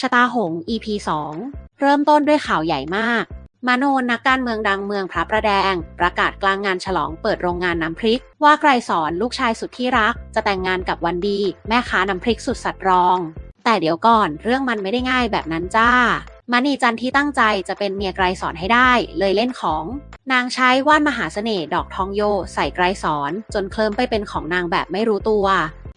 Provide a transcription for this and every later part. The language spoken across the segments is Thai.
ชะตาหง EP 2 เริ่มต้นด้วยข่าวใหญ่มาก มาโนนนักการเมืองดังเมืองพระประแดง ประกาศกลางงานฉลองเปิดโรงงานน้ำพริก ว่าไกรสอนลูกชายสุดที่รัก จะแต่งงานกับวันดี แม่ค้าน้ำพริกสุดสัตว์รอง แต่เดี๋ยวก่อนเรื่องมันไม่ได้ง่ายแบบนั้นจ้ามานีจันที่ตั้งใจจะเป็นเมียไกรสอนให้ได้ เลยเล่นของ นางใช้ว่านมหาเสน่ห์ดอกทองโย ใส่ไกรสอน จนเคลิ้มไปเป็นของนางแบบไม่รู้ตัว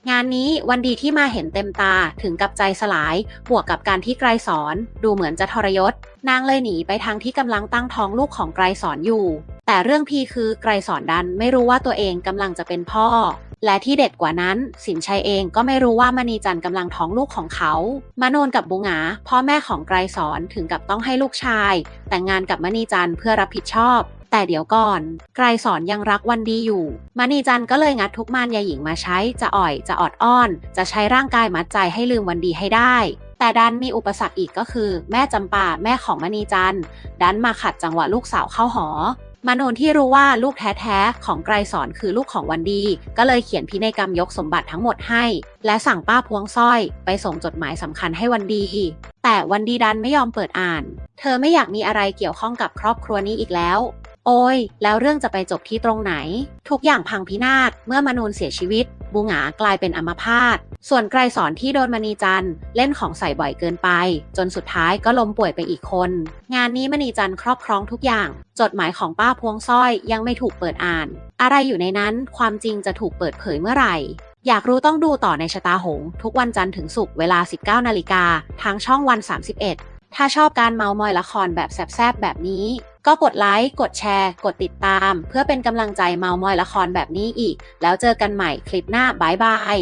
งานนี้วันดีที่มาเห็นเต็มตาถึงกับใจสลาย บวกกับการที่ไกรสอน ดูเหมือนจะทรยศ นางเลยหนีไปทางที่กำลังตั้งท้องลูกของไกรสอนอยู่ แต่เรื่องพีคือไกรสอนดันไม่รู้ว่าตัวเองกำลังจะเป็นพ่อ และที่เด็ดกว่านั้น สินชัยเองก็ไม่รู้ว่ามณีจันทร์กำลังท้องลูกของเขามาโนนกับบุงหงาพ่อแม่ของไกรสอนถึงกับต้องให้ลูกชาย แต่งงานกับมณีจันทร์เพื่อรับผิดชอบ แต่เดี๋ยวก่อน ไกรสอนยังรักวันดีอยู่มณีจันทร์ก็เลยงัดทุกมารยาหญิงมาใช้ จะอ่อยจะออดอ้อน จะใช้ร่างกายมัดใจให้ลืมวันดีให้ได้ แต่ดันมีอุปสรรคอีกก็คือ แม่จำปาแม่ของมณีจันทร์ดันมาขัดจังหวะลูกสาวเข้าหอมาโนนที่รู้ว่าลูกแท้ๆ ของไกรสอนคือลูกของวันดี ก็เลยเขียนพินัยกรรมยกสมบัติทั้งหมดให้ และสั่งป้าพวงสร้อยไปส่งจดหมายสำคัญให้วันดี แต่วันดีดันไม่ยอมเปิดอ่าน เธอไม่อยากมีอะไรเกี่ยวข้องกับครอบครัวนี้อีกแล้ว โอ้ย แล้วเรื่องจะไปจบที่ตรงไหน ทุกอย่างพังพินาศเมื่อมนูนเสียชีวิต บูหงากลายเป็นอัมพาตส่วนไกรสอนที่โดนมณีจันเล่นของใส่บ่อยเกินไป จนสุดท้ายก็ล้มป่วยไปอีกคน งานนี้มณีจันครอบครองทุกอย่าง จดหมายของป้าพวงสร้อยยังไม่ถูกเปิดอ่าน อะไรอยู่ในนั้นความจริงจะถูกเปิดเผยเมื่อไหร่ อยากรู้ต้องดูต่อในชะตาหง ทุกวันจันทร์ถึงศุกร์เวลา 19นาฬิกาทางช่องวัน 31 ถ้าชอบการเมามอยละครแบบแซบๆแบบนี้ ก็กดไลค์ กดแชร์ กดติดตาม เพื่อเป็นกำลังใจเมามอยละครแบบนี้อีก แล้วเจอกันใหม่คลิปหน้าบายบาย